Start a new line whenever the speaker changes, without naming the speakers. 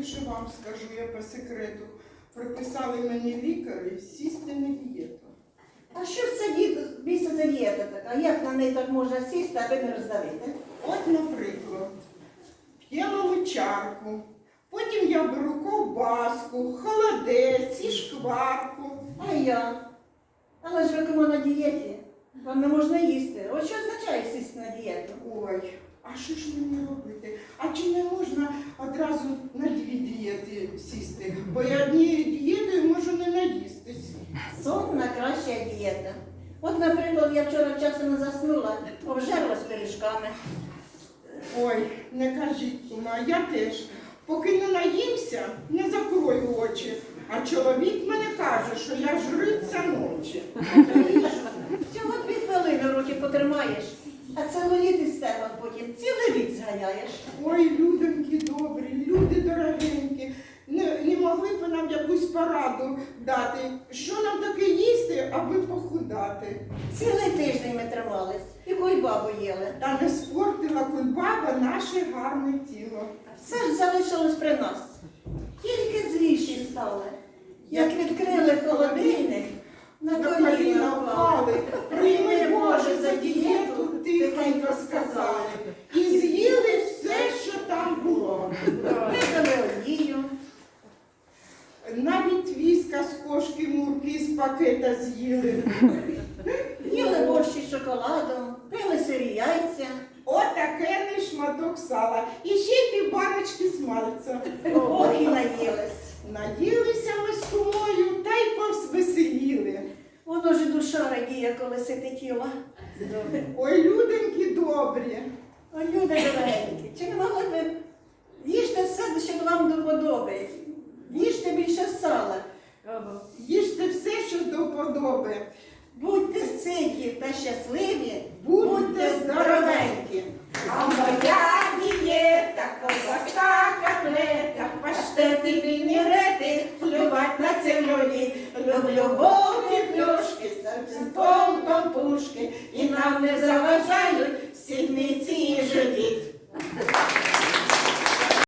лише вам скажу, я по секрету. Прописали мені лікарі сісти на дієту.
А що ж це біса за дієта така? Як на неї так можна сісти, аби не роздавити?
От, наприклад, п'ємо чарку, потім я беру ковбаску, холодець і шкварку.
А я. Але ж ви на дієті. Вам не можна їсти. От що означає сісти на дієту?
Ой, а що ж мені робити? А чи не можна одразу дієти сісти? Бо я однією дієтою можу не наїстись.
Сон найкраща дієта. От, наприклад, я вчора часом не заснула, обжерла з пиріжками.
Ой, не кажіть, кума, я теж. Поки не наїмся, не закрою очі. А чоловік мене каже, що я жриця ночі.
Всього дві хвилини руки потримаєш, а целуліт із тебе потім цілий рік зганяєш.
Ой, людоньки добрі, люди дорогенькі. Не, не могли б ви нам якусь пораду дати, що нам таке їсти, аби похудати.
Цілий тиждень ми тримались і кульбабу їли.
Та не спортила кульбаба наше гарне тіло.
Все ж залишилось при нас. Тільки зліші стали. Як відкрили холодильник, на
На
коліна
коліна
впали.
впали, прийми Боже за дієту, тихенько сказали. І з'їли все, що там було.
Випили олію.
Навіть віска з кошки мурки з пакета з'їли.
Їли борщ із шоколадом, пили сирі яйця.
Отакений шматок сала. І ще й півбаночки смальця.
Ох і наїлись.
Наїлися ми з кумою та й повзвеселіли.
Воно ж і душа радіє, коли тіло.
Ой, люденьки добрі.
О, люди дорогенькі, чи не могли б ви їжте все, що вам до подоби? Їжте
все, що до вподоби.
Будьте ситі та щасливі,
Будьте здоровенькі. А моя дієта, ковбаса, котлета, паштети, вінігрети, плювать на целюліт. Люблю боки, плюшки, з полком пушки, і нам не заважають живіт.